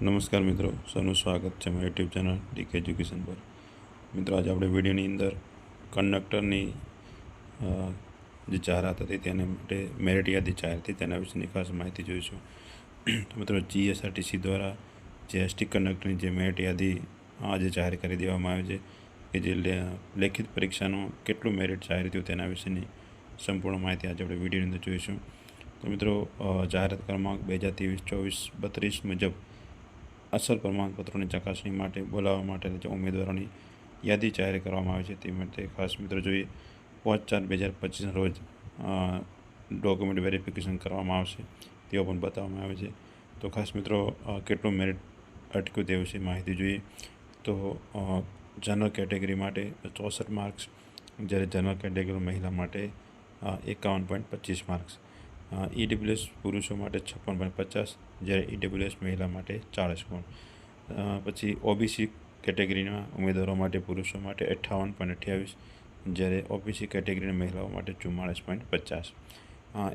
નમસ્કાર મિત્રો, સૌનું સ્વાગત છે મારી યુટ્યુબ ચેનલ ડીકે એજ્યુકેશન પર. મિત્રો, આજે આપણે વિડીયોની અંદર કંડક્ટરની જે જાહેરાત હતી તેને માટે મેરિટ યાદી જાહેર હતી તેના વિશેની ખાસ માહિતી જોઈશું. તો મિત્રો, જીએસઆરટીસી દ્વારા જે એસટી કંડક્ટરની જે મેરિટ યાદી આજે જાહેર કરી દેવામાં આવી છે, કે જે લેખિત પરીક્ષાનું કેટલું મેરિટ જાહેર થયું તેના વિશેની સંપૂર્ણ માહિતી આજે આપણે વિડીયોની અંદર જોઈશું. તો મિત્રો જાહેરાત ક્રમાંક બે હજાર ત્રેવીસ, ચોવીસ, બત્રીસ મુજબ અસલ પ્રમાણપત્રોની ચકાસણી માટે બોલાવવા માટે જે ઉમેદવારોની યાદી જાહેર કરવામાં આવી છે, તે માટે ખાસ મિત્રો જોઈએ, પાંચ ચાર બે હજાર પચીસના રોજ ડોક્યુમેન્ટ વેરિફિકેશન કરવામાં આવશે, તેઓ પણ બતાવવામાં આવે છે. તો ખાસ મિત્રો કેટલું મેરિટ અટક્યું તે વિશે માહિતી જોઈએ. તો જનરલ કેટેગરી માટે ચોસઠ માર્ક્સ જ્યારે જનરલ કેટેગરી મહિલા માટે એકાવન પોઈન્ટ પચીસ માર્ક્સ ઈડબ્લ્યુએસ પુરુષો માટે છપ્પન પોઈન્ટ પચાસ, જ્યારે ઈડબ્લ્યુએસ મહિલા માટે ચાળીસ ગુણ. પછી ઓબીસી કેટેગરીના ઉમેદવારો માટે પુરુષો માટે અઠ્ઠાવન પોઈન્ટ અઠ્યાવીસ, જ્યારે ઓબીસી કેટેગરીના મહિલાઓ માટે ચુમ્માળીસ પોઈન્ટ પચાસ.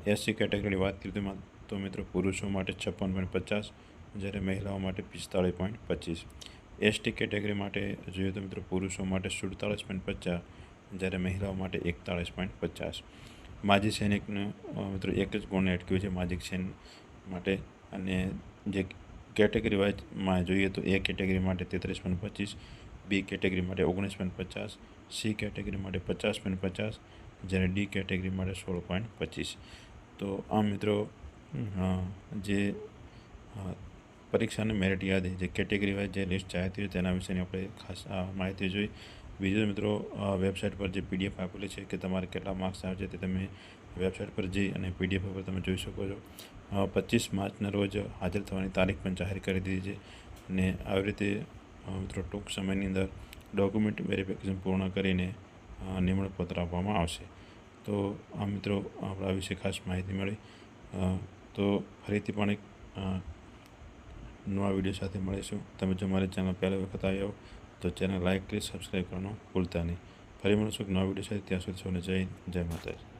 એસસી કેટેગરીની વાત કરીએ તો તો મિત્રો પુરુષો માટે છપ્પન પોઈન્ટ પચાસ, જ્યારે મહિલાઓ માટે પિસ્તાળીસ પોઈન્ટ પચીસ. એસટી કેટેગરી માટે જોઈએ તો મિત્રો પુરુષો માટે સુડતાળીસ પોઈન્ટ પચાસ, જ્યારે મહિલાઓ માટે એકતાળીસ પોઈન્ટ પચાસ. માજી સૈનિકનું મિત્રો એક જ ગુણને અટક્યું છે માજી સૈનિક માટે. અને જે કેટેગરી વાઇઝમાં જોઈએ તો એ કેટેગરી માટે તેત્રીસ પોઈન્ટ પચીસ બી કેટેગરી માટે ઓગણીસ પોઈન્ટ પચાસ સી કેટેગરી માટે પચાસ પોઈન્ટ પચાસ, જ્યારે ડી કેટેગરી માટે સોળ પોઈન્ટ પચીસ. તો આ મિત્રો જે પરીક્ષાની મેરિટ યાદી જે કેટેગરી વાઇઝ જે લિસ્ટ જાહેર થયું તેના વિશેની આપણે ખાસ માહિતી જોઈ. બીજું મિત્રો વેબસાઇટ પર જે પીડીએફ આપેલી છે કે તમારે કેટલા માર્ક્સ આવે છે તે તમે વેબસાઇટ પર જઈ અને પીડીએફ પર તમે જોઈ શકો છો. પચીસ માર્ચના રોજ હાજર થવાની તારીખ પણ જાહેર કરી દીધી છે અને આવી રીતે મિત્રો, ટૂંક સમયની અંદર ડોક્યુમેન્ટ વેરિફિકેશન પૂર્ણ કરીને નિમણપત્ર આપવામાં આવશે. તો આ મિત્રો, આપણા વિશે ખાસ માહિતી મળી. તો ફરીથી પણ એક નવા વીડિયો સાથે મળીશું. તમે જો મારી ચેનલ પહેલી વખત આવ્યા તો ચેનલ લાઇક કરી સબસ્ક્રાઈબ કરવાનું ભૂલતા નહીં. ફરી મળશું એક નવા વીડિયો છે ત્યાં સુધી સૌને જય જય માતાજી.